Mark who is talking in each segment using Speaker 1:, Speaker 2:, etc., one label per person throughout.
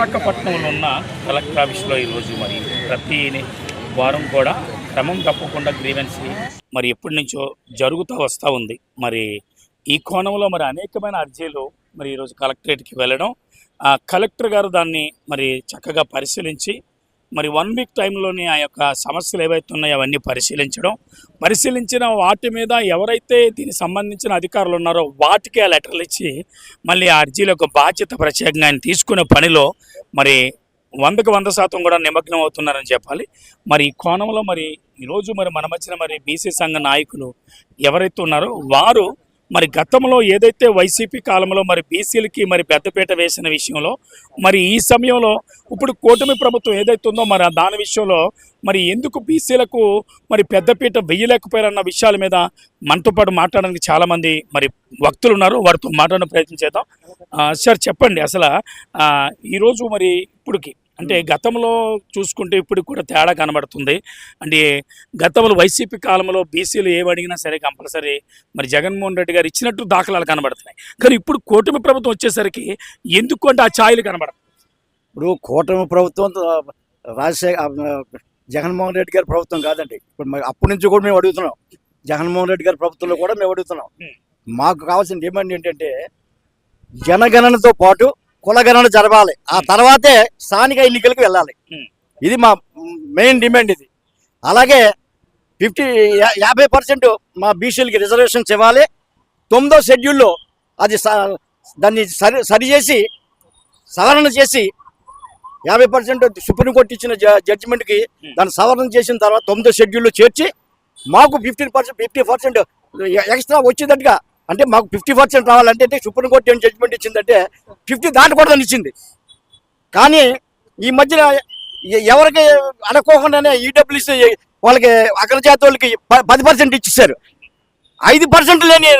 Speaker 1: విశాఖపట్నంలో ఉన్న కలెక్టర్ ఆఫీస్లో ఈరోజు మరి ప్రతి వారం కూడా క్రమం తప్పకుండా గ్రీవెన్సీ మరి ఎప్పటి నుంచో జరుగుతూ వస్తూ ఉంది. మరి ఈ కోణంలో మరి అనేకమైన అర్జీలు మరి ఈరోజు కలెక్టరేట్కి వెళ్ళడం ఆ కలెక్టర్ గారు దాన్ని మరి చక్కగా పరిశీలించి మరి వన్ వీక్ టైంలోనే ఆ యొక్క సమస్యలు ఏవైతే ఉన్నాయో అవన్నీ పరిశీలించడం. పరిశీలించిన వాటి మీద ఎవరైతే దీనికి సంబంధించిన అధికారులు ఉన్నారో వాటికి ఆ లెటర్లు ఇచ్చి మళ్ళీ ఆ అర్జీల యొక్క బాధ్యత ప్రత్యేకంగా ఆయన తీసుకునే పనిలో మరి వందకు వంద శాతం కూడా నిమగ్నం అవుతున్నారని చెప్పాలి. మరి ఈ కోణంలో మరి ఈరోజు మరి మన మధ్యన మరి బీసీ సంఘ నాయకులు ఎవరైతే ఉన్నారో వారు మరి గతంలో ఏదైతే వైసీపీ కాలంలో మరి బీసీలకి మరి పెద్దపీట వేసిన విషయంలో మరి ఈ సమయంలో ఇప్పుడు కూటమి ప్రభుత్వం ఏదైతే ఉందో మరి దాని విషయంలో మరి ఎందుకు బీసీలకు మరి పెద్దపీట వెయ్యలేకపోయారన్న విషయాల మీద మనతో పాటు మాట్లాడడానికి చాలామంది మరి వక్తులు ఉన్నారు. వారితో మాట్లాడడం ప్రయత్నం చేద్దాం. సార్ చెప్పండి అసలు ఈరోజు మరి ఇప్పటికి అంటే గతంలో చూసుకుంటే ఇప్పుడు కూడా తేడా కనబడుతుంది. అంటే గతంలో వైసీపీ కాలంలో బీసీలు ఏవి అడిగినా సరే కంపల్సరీ మరి జగన్మోహన్ రెడ్డి గారు ఇచ్చినట్టు దాఖలాలు కనబడుతున్నాయి. కానీ ఇప్పుడు కూటమి ప్రభుత్వం వచ్చేసరికి ఎందుకు అంటే ఆ ఛాయలు కనబడదు
Speaker 2: ఇప్పుడు కూటమి ప్రభుత్వం రాజశేఖర జగన్మోహన్ రెడ్డి గారి ప్రభుత్వం కాదండి. ఇప్పుడు అప్పటి నుంచి కూడా మేము అడుగుతున్నాం. జగన్మోహన్ రెడ్డి గారి ప్రభుత్వంలో కూడా మేము అడుగుతున్నాం. మాకు కావాల్సిన డిమాండ్ ఏంటంటే జనగణనతో పాటు కులగణన జరగాలి. ఆ తర్వాతే స్థానిక ఎన్నికలకు వెళ్ళాలి. ఇది మా మెయిన్ డిమాండ్ ఇది. అలాగే ఫిఫ్టీ యాభై పర్సెంట్ మా బీసీలకి రిజర్వేషన్స్ ఇవ్వాలి. తొమ్మిదో షెడ్యూల్లో అది దాన్ని సరి సరి చేసి సవరణ చేసి యాభై పర్సెంట్ సుప్రీంకోర్టు ఇచ్చిన జ- జడ్జిమెంట్కి దాన్ని సవరణ చేసిన తర్వాత తొమ్మిదో షెడ్యూల్లో చేర్చి మాకు fifteen percent fifty percent extra వచ్చేటట్టుగా అంటే మాకు ఫిఫ్టీ పర్సెంట్ రావాలంటే సుప్రీంకోర్టు ఏం జడ్జిమెంట్ ఇచ్చిందంటే ఫిఫ్టీ దాటకూడదని ఇచ్చింది. కానీ ఈ మధ్యన ఎవరికి అనుకోకుండానే ఈడబ్ల్యూసీ వాళ్ళకి అగ్రజాతి వాళ్ళకి ప- పది పర్సెంట్ ఇచ్చేసారు ఐదు పర్సెంట్ లేని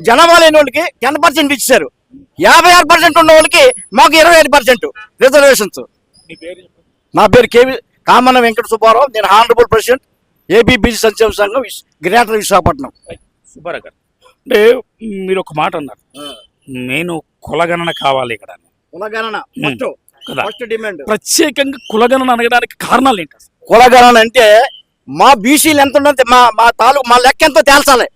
Speaker 2: జనాభా లేని వాళ్ళకి టెన్ పర్సెంట్ ఇచ్చారు యాభై ఆరు పర్సెంట్ ఉన్న వాళ్ళకి మాకు ఇరవై ఐదు పర్సెంట్ రిజర్వేషన్స్. నా పేరు కేవి కామన వెంకట సుబ్బారావు. నేను హానరబుల్ ప్రెసిడెంట్ ఏపీబీసీ సంక్షేమ సంఘం గ్రేటర్ విశాఖపట్నం.
Speaker 1: సుబ్బారావు అంటే మీరు ఒక మాట అన్నారు. నేను కులగణన కావాలి ఇక్కడ.
Speaker 2: కులగణన
Speaker 1: ఫస్ట్
Speaker 2: డిమాండ్
Speaker 1: ప్రత్యేకంగా కులగణన అనడానికి కారణాలు ఏంటి
Speaker 2: కులగణన అంటే మా బీసీలు ఎంత ఉన్నది మా మా తాలూకు మా లెక్క ఎంతో తేల్చాలి.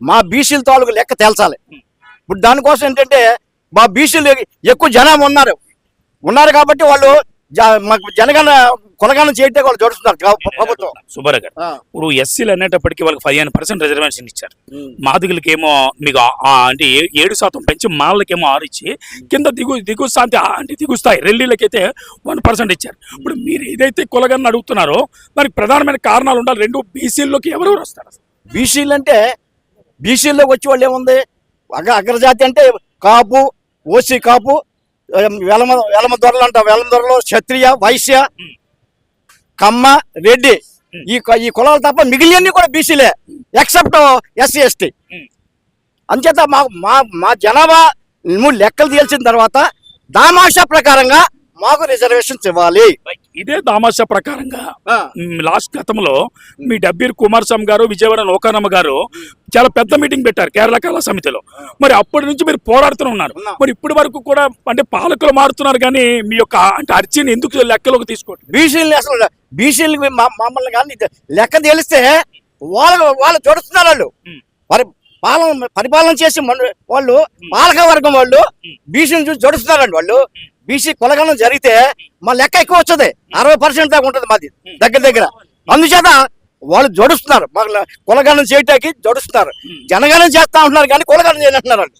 Speaker 2: మా బీసీల తాలూకు లెక్క తేల్చాలి. ఇప్పుడు దానికోసం ఏంటంటే మా బీసీలు ఎక్కువ జనం ఉన్నారు. ఉన్నారు కాబట్టి వాళ్ళు మాకు జనగణ కులగణన చేయటే వాళ్ళు జోడుస్తున్నారు గవ- ప్రభుత్వం.
Speaker 1: సుబ్బారావు గారు. ఇప్పుడు ఎస్సీలు అనేటప్పటికీ వాళ్ళకి పదిహేను పర్సెంట్ రిజర్వేషన్ ఇచ్చారు.
Speaker 2: Hmm.
Speaker 1: మాదిగులకేమో మీకు అంటే ఏడు శాతం పెంచి మాలకేమో ఆరు ఇచ్చి కింద దిగు దిగు స్థాయి అంటే దిగు స్థాయి రెల్లీలకైతే వన్ పర్సెంట్ ఇచ్చారు. ఇప్పుడు మీరు ఏదైతే కులగన్న అడుగుతున్నారో దానికి ప్రధానమైన కారణాలు ఉండాలి. రెండు బీసీల్లోకి ఎవరెవరు వస్తారు?
Speaker 2: బీసీలు అంటే బీసీల్లోకి వచ్చే వాళ్ళు ఏముంది? అగ్ర అగ్రజాతి అంటే కాపు ఓసీ కాపు వెలమ వెలమ దొరలు అంట వెలమ దొరలు క్షత్రియ వైశ్య కమ్మ రెడ్డి. ఈ ఈ కులాలు తప్ప మిగిలినన్నీ కూడా బీసీలే ఎక్సెప్ట్ ఎస్సీ ఎస్టీ. అంచేత మా మా మా జనాభా నువ్వు లెక్కలు తీయాల్సిన తర్వాత దామాషా ప్రకారంగా మాకు రిజర్వేషన్స్ ఇవ్వాలి.
Speaker 1: ఇదే దామాషా ప్రకారంగా లాస్ట్ గతంలో మీ డబ్బీర్ కుమారస్వామి గారు విజయవాడ లోకానమ్మ గారు చాలా పెద్ద మీటింగ్ పెట్టారు కేరళ కళా సమితిలో. మరి అప్పటి నుంచి మీరు పోరాడుతూనే ఉన్నారు.
Speaker 2: ఉన్నాం.
Speaker 1: మరి ఇప్పటి వరకు కూడా అంటే పాలకులు మారుతున్నారు కానీ మీ యొక్క అంటే అర్జీని ఎందుకు లెక్కలోకి తీసుకోండి
Speaker 2: బీసీలని అసలు బీసీలకి మమ్మల్ని కానీ లెక్క తెలిస్తే వాళ్ళు వాళ్ళు జడుస్తున్నారు వాళ్ళు.
Speaker 1: ఉమ్.
Speaker 2: పరి పాలన పరిపాలన చేసి వాళ్ళు పాలక వర్గం వాళ్ళు బీసీని చూసి జడుస్తున్నారండి వాళ్ళు. బీసీ కులగణం జరిగితే మా లెక్క ఎక్కువ వచ్చేది అరవై పర్సెంట్ దాకా ఉంటుంది మాది దగ్గర దగ్గర. అందుచేత వాళ్ళు జడుస్తున్నారు. కులగణం చేయటానికి జడుస్తున్నారు. జనగణం చేస్తా ఉంటున్నారు కానీ కులగణం చేయనంటున్నారు వాళ్ళు.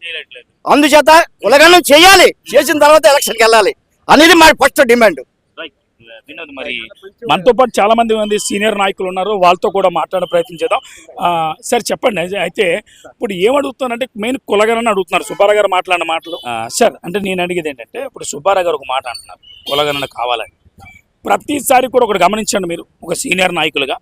Speaker 2: అందుచేత కులగణం చేయాలి. చేసిన తర్వాత ఎలక్షన్కి వెళ్ళాలి. అనేది మా ఫస్ట్ డిమాండ్
Speaker 1: వినోద్ మరి మనతో పాటు చాలా మంది మంది సీనియర్ నాయకులు ఉన్నారు. వాళ్ళతో కూడా మాట్లాడే ప్రయత్నం చేద్దాం. ఆ, సార్ చెప్పండి. అయితే- ఇప్పుడు ఏం అడుగుతానంటే మెయిన్ కులగనని అడుగుతున్నారు. సుబ్బారావు గారు మాట్లాడిన మాటలు. సార్ అంటే నేను అడిగేది ఏంటంటే ఇప్పుడు సుబ్బారావు గారు ఒక మాట అంటున్నారు. కులగణన కావాలని. ప్రతిసారి కూడా ఒకటి గమనించండి మీరు ఒక సీనియర్ నాయకులుగా.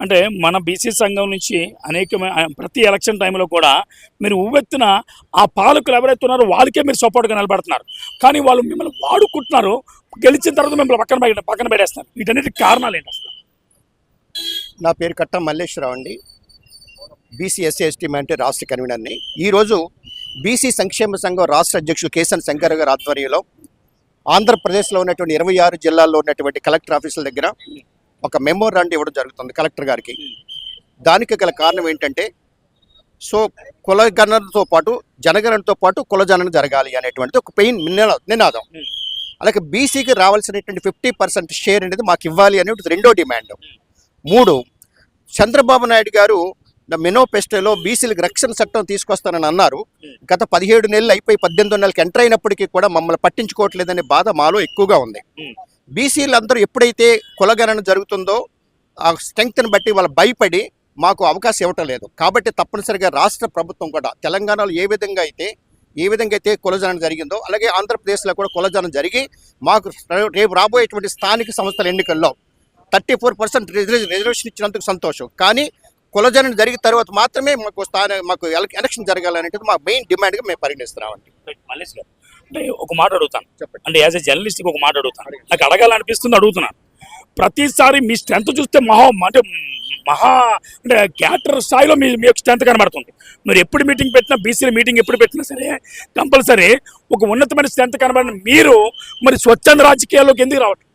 Speaker 1: అంటే మన బీసీ సంఘం నుంచి అనేకమైన ప్రతి ఎలక్షన్ టైంలో కూడా మీరు ఉవ్వెత్తున ఆ పాలకులు ఎవరైతే ఉన్నారో వాళ్ళకే మీరు సపోర్ట్గా నిలబడుతున్నారు. కానీ వాళ్ళు మిమ్మల్ని వాడుకుంటున్నారు. గెలిచిన తర్వాత మిమ్మల్ని పక్కన పక్కన పెట్టేస్తారు వీటన్నిటి కారణాలు ఏంటి అసలు?
Speaker 3: నా పేరు కట్ట మల్లేశ్వరరావు అండి. బీసీ ఎస్సీ ఎస్టీ మైనార్టీ రాష్ట్ర కన్వీనర్ని. ఈరోజు బీసీ సంక్షేమ సంఘం రాష్ట్ర అధ్యక్షుడు కేసన్ శంకర్ గారి ఆధ్వర్యంలో ఆంధ్రప్రదేశ్లో ఉన్నటువంటి ఇరవై ఆరు జిల్లాల్లో ఉన్నటువంటి కలెక్టర్ ఆఫీసుల దగ్గర ఒక మెమోరాండం ఇవ్వడం జరుగుతుంది కలెక్టర్ గారికి. దానికి గల కారణం ఏంటంటే సో కులగణనతో పాటు జనగణనతో పాటు కులజనన జరగాలి అనేటువంటిది ఒక పెయిన్ నినాదం. అలాగే బీసీకి రావాల్సినటువంటి ఫిఫ్టీ పర్సెంట్ షేర్ అనేది మాకు ఇవ్వాలి అనేది రెండో డిమాండ్. మూడు చంద్రబాబు నాయుడు గారు మెనోపెస్టోలో బీసీలకు రక్షణ చట్టం తీసుకొస్తానని అన్నారు. గత పదిహేడు నెలలు అయిపోయి పద్దెనిమిది నెలలకు ఎంటర్ అయినప్పటికీ కూడా మమ్మల్ని పట్టించుకోవట్లేదనే బాధ మాలో ఎక్కువగా ఉంది.
Speaker 1: బీసీలందరూ
Speaker 3: బీసీలు అందరూ ఎప్పుడైతే కులగణన జరుగుతుందో ఆ స్ట్రెంగ్త్ని బట్టి వాళ్ళు భయపడి మాకు అవకాశం ఇవ్వటం లేదు. కాబట్టి తప్పనిసరిగా రాష్ట్ర ప్రభుత్వం కూడా తెలంగాణలో ఏ విధంగా అయితే ఏ విధంగా అయితే కులజనం జరిగిందో అలాగే ఆంధ్రప్రదేశ్లో కూడా కులజనం జరిగి మాకు రేపు రాబోయేటువంటి స్థానిక సంస్థల ఎన్నికల్లో థర్టీ ఫోర్ పర్సెంట్ రిజర్వేషన్ ఇచ్చినందుకు సంతోషం. కానీ కులజనం జరిగిన తర్వాత మాత్రమే మాకు స్థాన మాకు ఎల- ఎలక్షన్ జరగాలనేది మా మెయిన్ డిమాండ్గా మేము పరిగణిస్తున్నామండి
Speaker 1: మల్లేష్ గారు అంటే ఒక మాట అడుగుతాను.
Speaker 3: చెప్పండి.
Speaker 1: అంటే యాజ్ ఎ జర్నలిస్ట్ ఒక మాట అడుగుతాను. నాకు అడగాలనిపిస్తుంది అడుగుతున్నాను. ప్రతిసారి మీ స్ట్రెంత్ చూస్తే మహా అంటే మహా అంటే క్యాటర్ స్థాయిలో మీ మీ యొక్క స్ట్రెంత్ కనబడుతుంది. మీరు ఎప్పుడు మీటింగ్ పెట్టినా బీసీల మీటింగ్ ఎప్పుడు పెట్టినా సరే కంపల్సరీ ఒక ఉన్నతమైన స్ట్రెంత్ కనబడిన మీరు మరి స్వచ్ఛంద రాజకీయాల్లోకి ఎందుకు రావట్లేదు?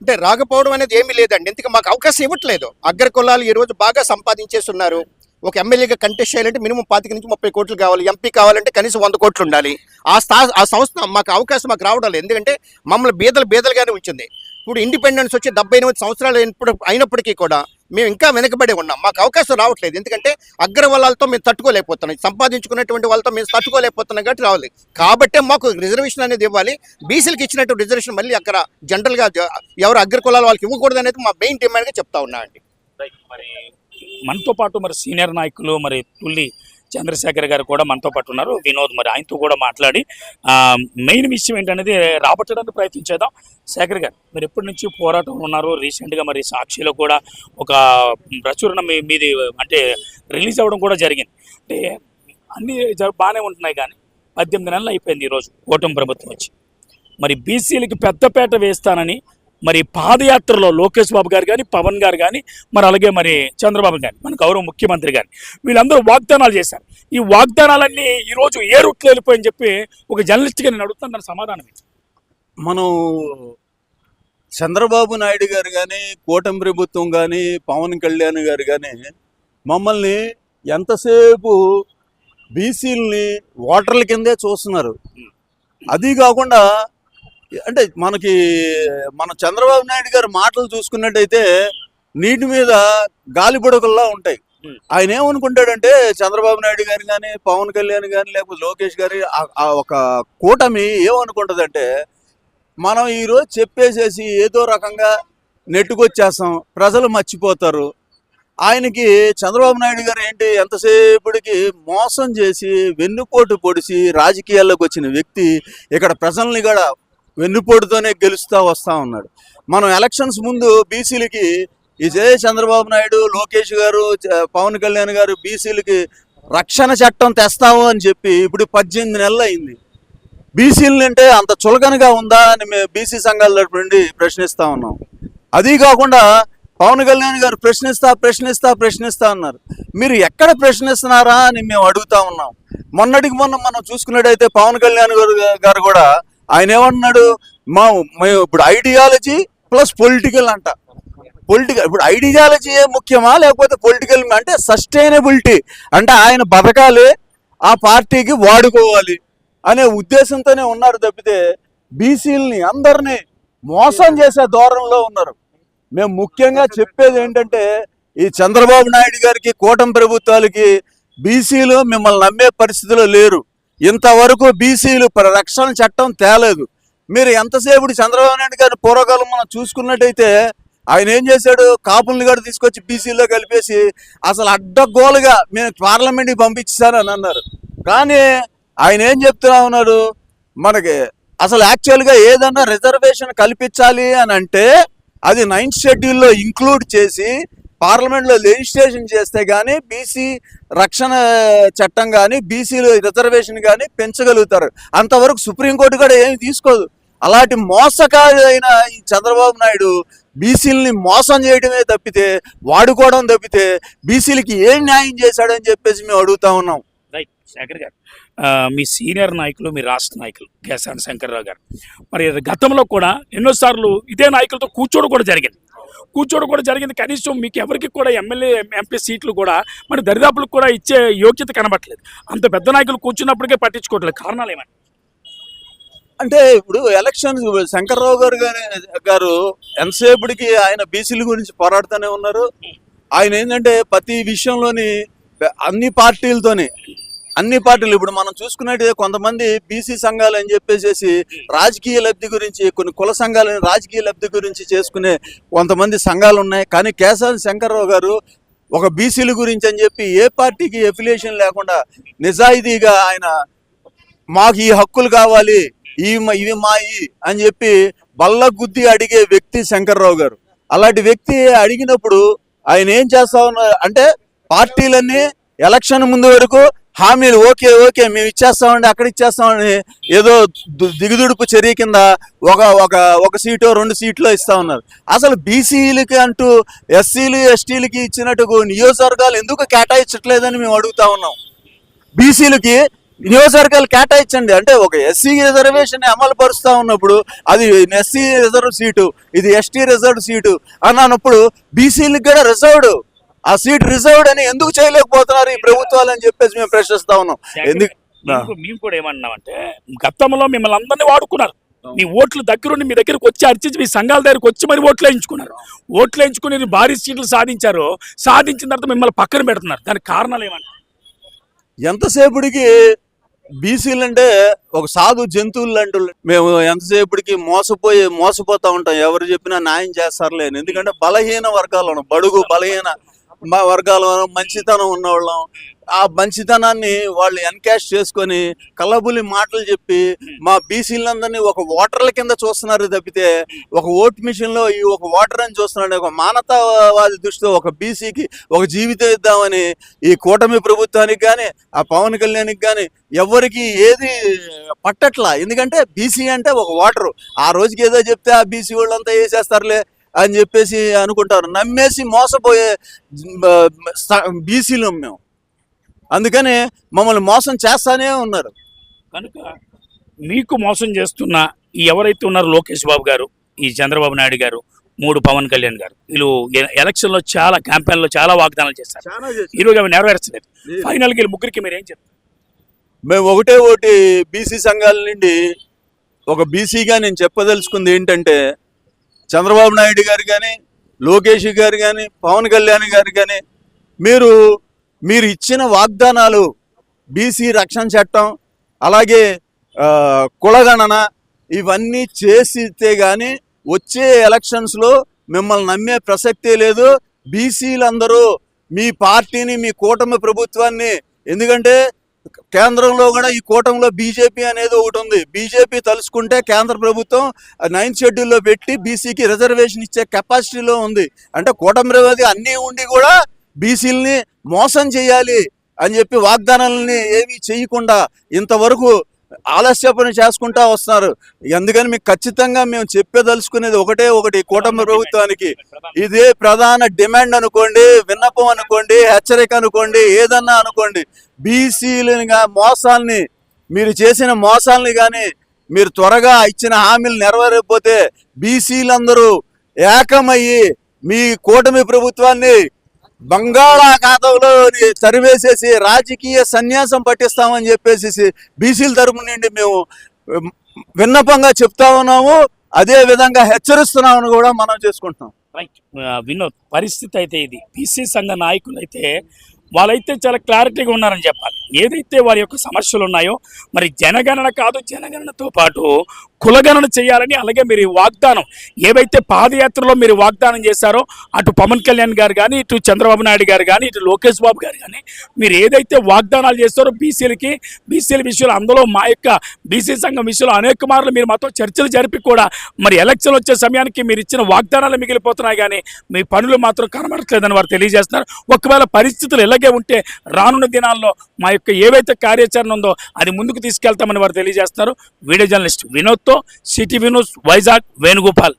Speaker 3: అంటే రాకపోవడం అనేది ఏమీ లేదండి. ఎందుకు మాకు అవకాశం ఇవ్వట్లేదు. అగ్ర కులాలు బాగా సంపాదించేస్తున్నారు. ఒక ఎమ్మెల్యేగా కంటెస్ట్ చేయాలంటే మినిమం పాతిక నుంచి ముప్పై కోట్లు కావాలి ఎంపీ కావాలంటే కనీసం వంద కోట్లు ఉండాలి. ఆ స్థా ఆ సంస్థ మాకు అవకాశం మాకు రావడం లేదు. ఎందుకంటే మమ్మల్ని బీదలు బీదలుగానే ఉంచింది. ఇప్పుడు ఇండిపెండెన్స్ వచ్చి డెబ్బై ఎనిమిది సంవత్సరాలు అయినప్పుడు అయినప్పటికీ కూడా మేము ఇంకా వెనకబడి ఉన్నాం. మాకు అవకాశం రావట్లేదు. ఎందుకంటే అగ్రవలాలతో మేము తట్టుకోలేకపోతున్నాం. సంపాదించుకున్నటువంటి వాళ్ళతో మేము తట్టుకోలేకపోతున్నాం కాబట్టి రావాలి. కాబట్టే మాకు రిజర్వేషన్ అనేది ఇవ్వాలి. బీసీలకు ఇచ్చినట్టు రిజర్వేషన్ మళ్ళీ అక్కడ జనరల్గా ఎవరు అగ్ర కులాల వాళ్ళకి ఇవ్వకూడదు అనేది మా మెయిన్ డిమాండ్గా చెప్తా ఉన్నా అండి.
Speaker 1: మరి మనతో పాటు మరి సీనియర్ నాయకులు మరి తుల్లి చంద్రశేఖర్ గారు కూడా మనతో పాటు ఉన్నారు. వినోద్ మరి ఆయనతో కూడా మాట్లాడి మెయిన్ విషయం ఏంటనేది రాబట్టడానికి ప్రయత్నించేద్దాం శేఖర్ గారు మీరు ఎప్పటి నుంచి పోరాటం ఉన్నారు? రీసెంట్గా మరి సాక్షిలో కూడా ఒక ప్రచురణ మీ మీది అంటే రిలీజ్ అవ్వడం కూడా జరిగింది. అంటే అన్నీ బాగానే ఉంటున్నాయి కానీ పద్దెనిమిది నెలలు అయిపోయింది ఈరోజు కూటమి ప్రభుత్వం వచ్చి. మరి బీసీలకి పెద్దపేట వేస్తానని మరి పాదయాత్రలో లోకేష్ బాబు గారు కానీ పవన్ గారు కానీ మరి అలాగే మరి చంద్రబాబు గారు మన గౌరవ ముఖ్యమంత్రి గారు వీళ్ళందరూ వాగ్దానాలు చేశారు. ఈ వాగ్దానాలన్నీ ఈరోజు ఏ రూట్లో వెళ్ళిపోయని చెప్పి ఒక జర్నలిస్ట్గా నేను అడుగుతాను దాని సమాధానం?
Speaker 4: మనం చంద్రబాబు నాయుడు గారు కానీ కూటమి ప్రభుత్వం కానీ పవన్ కళ్యాణ్ గారు కానీ మమ్మల్ని ఎంతసేపు బీసీలని ఓటర్ల కిందే చూస్తున్నారు. అది కాకుండా అంటే మనకి మన చంద్రబాబు నాయుడు గారి మాటలు చూసుకున్నట్టయితే నీటి మీద గాలి బుడకల్లా ఉంటాయి. ఆయన ఏమనుకుంటాడంటే చంద్రబాబు నాయుడు గారు కానీ పవన్ కళ్యాణ్ కానీ లేకపోతే లోకేష్ గారి ఒక కూటమి ఏమనుకుంటుందంటే మనం ఈరోజు చెప్పేసేసి ఏదో రకంగా నెట్టుకొచ్చేస్తాం ప్రజలు మర్చిపోతారు ఆయనకి చంద్రబాబు నాయుడు గారు ఏంటి ఎంతసేపటికి మోసం చేసి వెన్నుపోటు పొడిచి రాజకీయాల్లోకి వచ్చిన వ్యక్తి ఇక్కడ ప్రజల్ని కూడా వెన్నుపోటుతోనే గెలుస్తూ వస్తూ ఉన్నాడు. మనం ఎలక్షన్స్ ముందు బీసీలకి ఇదే చంద్రబాబు నాయుడు లోకేష్ గారు పవన్ కళ్యాణ్ గారు బీసీలకి రక్షణ చట్టం తెస్తాము అని చెప్పి ఇప్పుడు పద్దెనిమిది నెలలు అయింది. బీసీలు అంటే అంత చులకనగా ఉందా అని మేము బీసీ సంఘాల తరపు నుండి ప్రశ్నిస్తా ఉన్నాం. అది కాకుండా పవన్ కళ్యాణ్ గారు ప్రశ్నిస్తా ప్రశ్నిస్తా ప్రశ్నిస్తా అన్నారు. మీరు ఎక్కడ ప్రశ్నిస్తున్నారా అని మేము అడుగుతా ఉన్నాం. మొన్నటికి మొన్న మనం చూసుకున్నట్టయితే పవన్ కళ్యాణ్ గారు గారు కూడా ఆయన ఏమన్నాడు? మా ఇప్పుడు ఐడియాలజీ ప్లస్ పొలిటికల్ అంట. పొలిటికల్ ఇప్పుడు ఐడియాలజీ ముఖ్యమా? లేకపోతే పొలిటికల్ అంటే సస్టైనబిలిటీ అంటే ఆయన బతకాలి ఆ పార్టీకి వాడుకోవాలి అనే ఉద్దేశంతోనే ఉన్నారు తప్పితే బీసీలని అందరినీ మోసం చేసే ధోరణిలో ఉన్నారు. మేము ముఖ్యంగా చెప్పేది ఏంటంటే ఈ చంద్రబాబు నాయుడు గారికి కూటమి ప్రభుత్వాలకి బీసీలు మిమ్మల్ని నమ్మే పరిస్థితిలో లేరు. ఇంతవరకు బీసీలు రక్షణ చట్టం తేలేదు. మీరు ఎంతసేపు చంద్రబాబు నాయుడు గారి పూర్వకాలం మనం చూసుకున్నట్టయితే ఆయన ఏం చేశాడు? కాపుల్ని కూడా తీసుకొచ్చి బీసీలో కలిపేసి అసలు అడ్డగోలుగా మేము పార్లమెంట్కి పంపించానని అన్నారు. కానీ ఆయన ఏం చెప్తున్నా ఉన్నారు మనకి అసలు యాక్చువల్గా ఏదన్నా రిజర్వేషన్ కల్పించాలి అని అంటే అది నైన్త్ షెడ్యూల్లో ఇంక్లూడ్ చేసి పార్లమెంట్లో లెజిస్ట్రేషన్ చేస్తే కానీ బీసీ రక్షణ చట్టం కానీ బీసీలు రిజర్వేషన్ కానీ పెంచగలుగుతారు. అంతవరకు సుప్రీంకోర్టు కూడా ఏమి తీసుకోదు. అలాంటి మోసకారి ఈ చంద్రబాబు నాయుడు బీసీలని మోసం చేయడమే తప్పితే వాడుకోవడం తప్పితే బీసీలకి ఏం న్యాయం చేశాడని చెప్పేసి మేము అడుగుతా ఉన్నాం.
Speaker 1: రైట్ శేఖర్ గారు. మీ సీనియర్ నాయకులు మీ రాష్ట్ర నాయకులు కేశాని శంకర్రావు గారు. మరి గతంలో కూడా ఎన్నోసార్లు ఇదే నాయకులతో కూర్చోవడం కూడా జరిగింది. కూర్చోవడం కూడా జరిగింది. కనీసం మీకు ఎవరికి కూడా ఎమ్మెల్యే ఎంపీ సీట్లు కూడా మరి దరిదాపులకు కూడా ఇచ్చే యోగ్యత కనబట్టలేదు అంత పెద్ద నాయకులు కూర్చున్నప్పటికే పట్టించుకోవట్లేదు. కారణాలు ఏమని?
Speaker 4: అంటే ఇప్పుడు ఎలక్షన్ శంకర్రావు గారు గారి- గారు ఎంతసేపటికి ఆయన బీసీల గురించి పోరాడుతూనే ఉన్నారు. ఆయన ఏంటంటే ప్రతి విషయంలోని అన్ని పార్టీలతోని అన్ని పార్టీలు ఇప్పుడు మనం చూసుకున్నట్టు కొంతమంది బీసీ సంఘాలు అని చెప్పేసి రాజకీయ లబ్ధి గురించి కొన్ని కుల సంఘాలని రాజకీయ లబ్ధి గురించి చేసుకునే కొంతమంది సంఘాలు ఉన్నాయి. కానీ కేశవ శంకర్రావు గారు ఒక బీసీల గురించి అని చెప్పి ఏ పార్టీకి ఎఫిలియేషన్ లేకుండా నిజాయితీగా ఆయన మాకు ఈ హక్కులు కావాలి ఈ మ- ఇవి మాయి అని చెప్పి బల్ల గుద్ది అడిగే వ్యక్తి శంకర్రావు గారు. అలాంటి వ్యక్తి అడిగినప్పుడు ఆయన ఏం చేస్తా ఉన్నారు అంటే పార్టీలన్నీ ఎలక్షన్ ముందు వరకు హామీలు ఓకే ఓకే మేము ఇచ్చేస్తామండి అక్కడ ఇచ్చేస్తామని ఏదో దిగుదుడుపు చర్య కింద ఒక ఒక ఒక సీటు రెండు సీట్లో ఇస్తా ఉన్నారు. అసలు బీసీలకి అంటూ ఎస్సీలు ఎస్టీలకి ఇచ్చినట్టు నియోజకవర్గాలు ఎందుకు కేటాయించట్లేదని మేము అడుగుతా ఉన్నాం. బీసీలకి నియోజకవర్గాలు కేటాయించండి. అంటే ఒక ఎస్సీ రిజర్వేషన్ అమలు పరుస్తూ ఉన్నప్పుడు అది ఎస్సీ రిజర్వ్ సీటు ఇది ఎస్టీ రిజర్వ్ సీటు అన్నప్పుడు బీసీలకు కూడా రిజర్వ్డ్. ఆ సీట్ రిజర్వ్డ్ అని ఎందుకు చేయలేకపోతున్నారు ఈ ప్రభుత్వాలు అని చెప్పేసి మేము ప్రశ్నిస్తా ఉన్నాం. ఎందుకు?
Speaker 1: మేము కూడా ఏమన్నామంటే గతంలో మిమ్మల్ని అందరినీ వాడుకున్నారు. మీ ఓట్లు దగ్గరుండి మీ దగ్గరకు వచ్చి అర్చించి మీ సంఘాల దగ్గరకు వచ్చి మరి ఓట్లు వేయించుకున్నారు. ఓట్లు వేయించుకుని భారీ సీట్లు సాధించారు సాధించిన తర్వాత మిమ్మల్ని పక్కన పెడుతున్నారు. దానికి కారణాలు ఏమన్నా?
Speaker 4: ఎంతసేపటికి బీసీలు అంటే ఒక సాధు జంతువులు అంటూ మేము ఎంతసేపటికి మోసపోయి మోసపోతా ఉంటాం. ఎవరు చెప్పినా న్యాయం చేస్తారులే అని. ఎందుకంటే బలహీన వర్గాలు బడుగు బలహీన మా వర్గాల వాళ్ళం, మంచితనం ఉన్నవాళ్ళం. ఆ మంచితనాన్ని వాళ్ళు ఎన్కాష్ చేసుకొని కళ్ళబులి మాటలు చెప్పి మా బీసీలందరినీ ఒక ఓటర్ల కింద చూస్తున్నారు తప్పితే ఒక ఓట్ మిషన్లో ఈ ఒక ఓటర్ అని చూస్తున్నాడు ఒక మానవతావాది దృష్టితో ఒక బీసీకి ఒక జీవితం ఇద్దామని ఈ కూటమి ప్రభుత్వానికి కానీ ఆ పవన్ కళ్యాణ్కి కానీ ఎవరికి ఏది పట్టట్లా. ఎందుకంటే బీసీ అంటే ఒక ఓటరు. ఆ రోజుకి ఏదో చెప్తే ఆ బీసీ వాళ్ళంతా వేసేస్తారులే అని చెప్పేసి అనుకుంటారు. నమ్మేసి మోసపోయే బీసీలు మేము. అందుకని మమ్మల్ని మోసం చేస్తానే ఉన్నారు.
Speaker 1: కనుక మీకు మోసం చేస్తున్న ఎవరైతే ఉన్నారో లోకేష్ బాబు గారు ఈ చంద్రబాబు నాయుడు గారు మూడు పవన్ కళ్యాణ్ గారు వీళ్ళు ఎలక్షన్లో చాలా క్యాంపెయిన్లో చాలా వాగ్దానాలు చేశారు. ఈరోజు అవి నెరవేర్చలేదు. ఫైనల్కి వీళ్ళు ముగ్గురికి మీరు ఏం చెప్తారు?
Speaker 4: మేము ఒకటే ఒకటి బీసీ సంఘాల నుండి ఒక బీసీగా నేను చెప్పదలుచుకుంది ఏంటంటే చంద్రబాబు నాయుడు గారు కానీ లోకేష్ గారు కానీ పవన్ కళ్యాణ్ గారు కానీ మీరు మీరు ఇచ్చిన వాగ్దానాలు బీసీ రక్షణ చట్టం అలాగే కులగణన ఇవన్నీ చేసితే కానీ వచ్చే ఎలక్షన్స్లో మిమ్మల్ని నమ్మే ప్రసక్తే లేదు. బీసీలందరూ మీ పార్టీని మీ కూటమి ప్రభుత్వాన్ని ఎందుకంటే కేంద్రంలో కూడా ఈ కూటమిలో బీజేపీ అనేది ఒకటి ఉంది. బీజేపీ తలుచుకుంటే కేంద్ర ప్రభుత్వం నైన్త్ షెడ్యూల్లో పెట్టి బీసీకి రిజర్వేషన్ ఇచ్చే కెపాసిటీలో ఉంది. అంటే కూటమి అన్నీ ఉండి కూడా బీసీలని మోసం చేయాలి అని చెప్పి వాగ్దానాలని ఏమీ చేయకుండా ఇంతవరకు ఆలస్య పని చేసుకుంటా వస్తున్నారు. అందుకని మీకు ఖచ్చితంగా మేము చెప్పేదలుచుకునేది ఒకటే ఒకటి కూటమి ప్రభుత్వానికి. ఇదే ప్రధాన డిమాండ్ అనుకోండి విన్నపం అనుకోండి హెచ్చరిక అనుకోండి ఏదన్నా అనుకోండి. బీసీలని మోసాల్ని మీరు చేసిన మోసాల్ని కానీ మీరు త్వరగా ఇచ్చిన హామీలు నెరవేరకపోతే బీసీలందరూ ఏకమయ్యి మీ కూటమి ప్రభుత్వాన్ని బంగాళాఖాతంలోని తరివేసేసి రాజకీయ సన్యాసం పట్టిస్తామని చెప్పేసి బీసీల తరపు నుండి మేము విన్నపంగా చెప్తా ఉన్నాము. అదే విధంగా హెచ్చరిస్తున్నామని కూడా మనం చేసుకుంటున్నాం.
Speaker 1: వినోద్ పరిస్థితి అయితే ఇది. బీసీ సంఘ నాయకులు అయితే వాళ్ళైతే చాలా క్లారిటీగా ఉన్నారని చెప్పాలి. ఏదైతే వారి యొక్క సమస్యలు ఉన్నాయో మరి జనగణన కాదు జనగణనతో పాటు కులగణన చేయాలని అలాగే మీరు వాగ్దానం ఏవైతే పాదయాత్రలో మీరు వాగ్దానం చేశారో అటు పవన్ కళ్యాణ్ గారు కానీ ఇటు చంద్రబాబు నాయుడు గారు కానీ ఇటు లోకేష్ బాబు గారు కానీ మీరు ఏదైతే వాగ్దానాలు చేస్తారో బీసీలకి బీసీల విషయంలో అందులో మా యొక్క బీసీ సంఘం విషయంలో అనేక మార్లు మీరు మాతో చర్చలు జరిపి కూడా మరి ఎలక్షన్ వచ్చే సమయానికి మీరు ఇచ్చిన వాగ్దానాలు మిగిలిపోతున్నాయి కానీ మీ పనులు మాత్రం కనబడట్లేదని వారు తెలియజేస్తున్నారు. ఒకవేళ పరిస్థితులు ఇలాగే ఉంటే రానున్న దినాల్లో మా యొక్క ఏవైతే కార్యాచరణ ఉందో అది ముందుకు తీసుకెళ్తామని వారు తెలియజేస్తున్నారు. వీడియో జర్నలిస్ట్ వినోద్తో సిటీ వినోద్ వైజాగ్ వేణుగోపాల్.